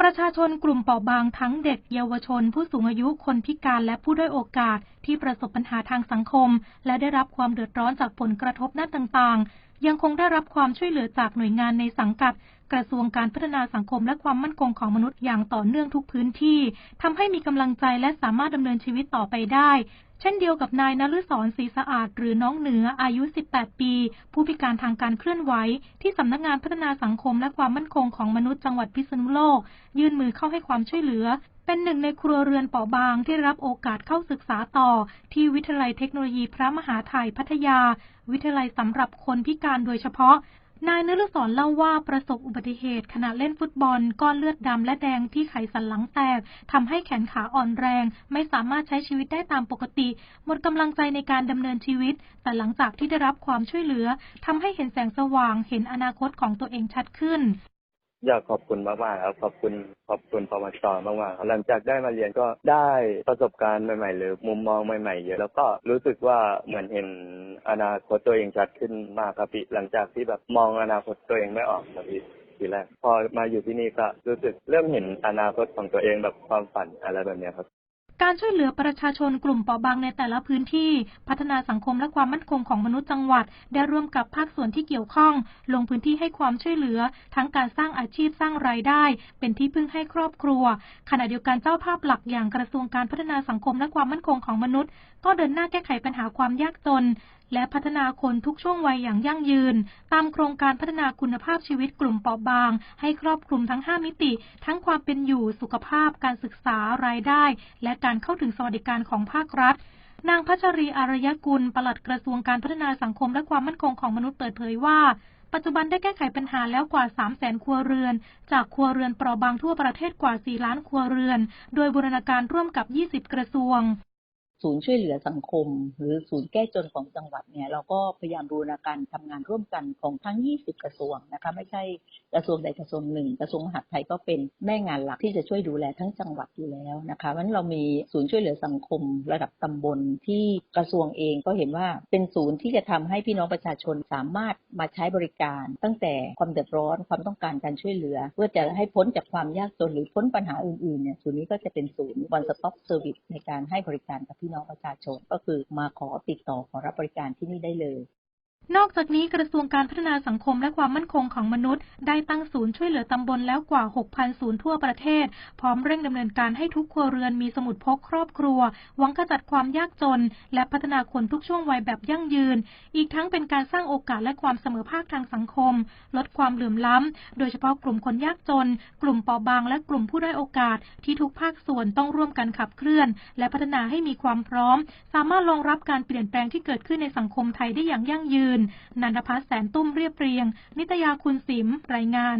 ประชาชนกลุ่มเปราะบางทั้งเด็กเยาวชน ผู้สูงอายุคนพิการและผู้ด้อยโอกาสที่ประสบปัญหาทางสังคม และได้รับความเดือดร้อนจากผลกระทบด้านต่างๆ ยังคงได้รับความช่วยเหลือจากหน่วยงานในสังกัด กระทรวงการพัฒนาสังคมและความมั่นคงของมนุษย์อย่างต่อเนื่องทุกพื้นที่ทำให้มีกำลังใจและสามารถดำเนินชีวิตต่อไปได้ เช่นเดียวกับนายนฤศรศรีสะอาด หรือน้องเหนืออายุ 18 ปี ผู้พิการทางการเคลื่อนไหว ที่สำนักงานพัฒนาสังคมและความมั่นคงของมนุษย์จังหวัดพิษณุโลก ยื่นมือเข้าให้ความช่วยเหลือเป็นหนึ่งในครัวเรือนเปราะบางที่รับโอกาสเข้าศึกษาต่อ ที่วิทยาลัยเทคโนโลยีพระมหาไทยพัทยา วิทยาลัยสำหรับคนพิการโดยเฉพาะ นายนฤศรเล่าว่าประสบอุบัติเหตุขณะเล่นฟุตบอลก้อนเลือดดำและแดงที่ไขสันหลังแตกทำให้แขนขาอ่อนแรง ไม่สามารถใช้ชีวิตได้ตามปกติ หมดกำลังใจในการดำเนินชีวิต แต่หลังจากที่ได้รับความช่วยเหลือทำให้เห็นแสงสว่างเห็นอนาคตของตัวเองชัดขึ้น อยากขอบคุณมากๆครับขอบคุณขอบคุณปวชมากๆครับหลังจากได้มาเรียนก็ได้ประสบการณ์ใหม่ๆหรือมุมมองใหม่ๆเยอะแล้วก็รู้สึกว่าเหมือนเห็น อนาคตตัวเองชัดขึ้นมากครับพี่หลังจากที่แบบมองอนาคตตัวเองไม่ออกครับพี่ทีแรกพอมาอยู่ที่นี่ก็รู้สึกเริ่มเห็นอนาคตของตัวเองแบบความฝันอะไรแบบนี้ครับการช่วยเหลือประชาชนกลุ่มเปราะบางในแต่ละพื้นที่ พัฒนาสังคมและความมั่นคงของมนุษย์จังหวัด ได้ร่วมกับภาคส่วนที่เกี่ยวข้อง ลงพื้นที่ให้ความช่วยเหลือ ทั้งการสร้างอาชีพสร้างรายได้ เป็นที่พึ่งให้ครอบครัว ขณะเดียวกันเจ้าภาพหลักอย่างกระทรวงการพัฒนาสังคมและความมั่นคงของมนุษย์ ก็เดินหน้าแก้ไขปัญหาความยากจน และพัฒนาคนทุกช่วงวัยอย่างยั่งยืน ตามโครงการพัฒนาคุณภาพชีวิตกลุ่มเปราะบาง ให้ครอบคลุมทั้ง 5 มิติ ทั้งความเป็นอยู่สุขภาพ การศึกษารายได้ และการเข้าถึงสวัสดิการของภาครัฐนางพัชรีอารยกุล ปลัดกระทรวงการพัฒนาสังคมและความมั่นคงของมนุษย์เปิดเผยว่า ปัจจุบันได้แก้ไขปัญหาแล้วกว่า 3 0 0แสนครัวเรือน จากครัวเรือนเปราะบางทั่วประเทศกว่า 4 ล้านครัวเรือน โดยบูรณาการร่วมกับ 20 กระทรวง ศูนย์ช่วยเหลือสังคม หรือศูนย์แก้จนของจังหวัดเนี่ยเราก็พยายามบูรณาการทำงานร่วมกันของทั้ง 20 กระทรวงนะคะไม่ใช่กระทรวงใดกระทรวงหนึ่ง กระทรวงมหาดไทยก็เป็นแม่งานหลักที่จะช่วยดูแลทั้งจังหวัดอยู่แล้วนะคะเพราะนั้นเรามีศูนย์ช่วยเหลือสังคม ระดับตำบลที่กระทรวงเองก็เห็นว่าเป็นศูนย์ที่จะทำให้พี่น้องประชาชนสามารถมาใช้บริการ ตั้งแต่ความเดือดร้อนความต้องการการช่วยเหลือ เพื่อจะให้พ้นจากความยากจนหรือพ้นปัญหาอื่นๆเนี่ยศูนย์นี้ก็จะเป็นศูนย์ one stop service ในการให้บริการกับพี่น้องประชาชนก็คือมาขอติดต่อขอรับบริการที่นี่ได้เลย นอกจากนี้กระทรวงการพัฒนาสังคมและความมั่นคงของมนุษย์ ได้ตั้งศูนย์ช่วยเหลือตำบลแล้วกว่า 6,000 ศูนย์ทั่วประเทศ พร้อมเร่งดำเนินการให้ทุกครัวเรือนมีสมุดพกครอบครัว หวังขจัดความยากจน และพัฒนาคนทุกช่วงวัยแบบยั่งยืน อีกทั้งเป็นการสร้างโอกาสและความเสมอภาคทางสังคม ลดความเหลื่อมล้ำ โดยเฉพาะกลุ่มคนยากจน กลุ่มเปราะบาง และกลุ่มผู้ได้โอกาส ที่ทุกภาคส่วนต้องร่วมกันขับเคลื่อน และพัฒนาให้มีความพร้อม สามารถรองรับการเปลี่ยนแปลงที่เกิดขึ้นในสังคมไทยได้อย่างยั่งยืนนันทพัฒน์แสนตุ้มเรียบเรียง นิตยาคุณสิมรายงาน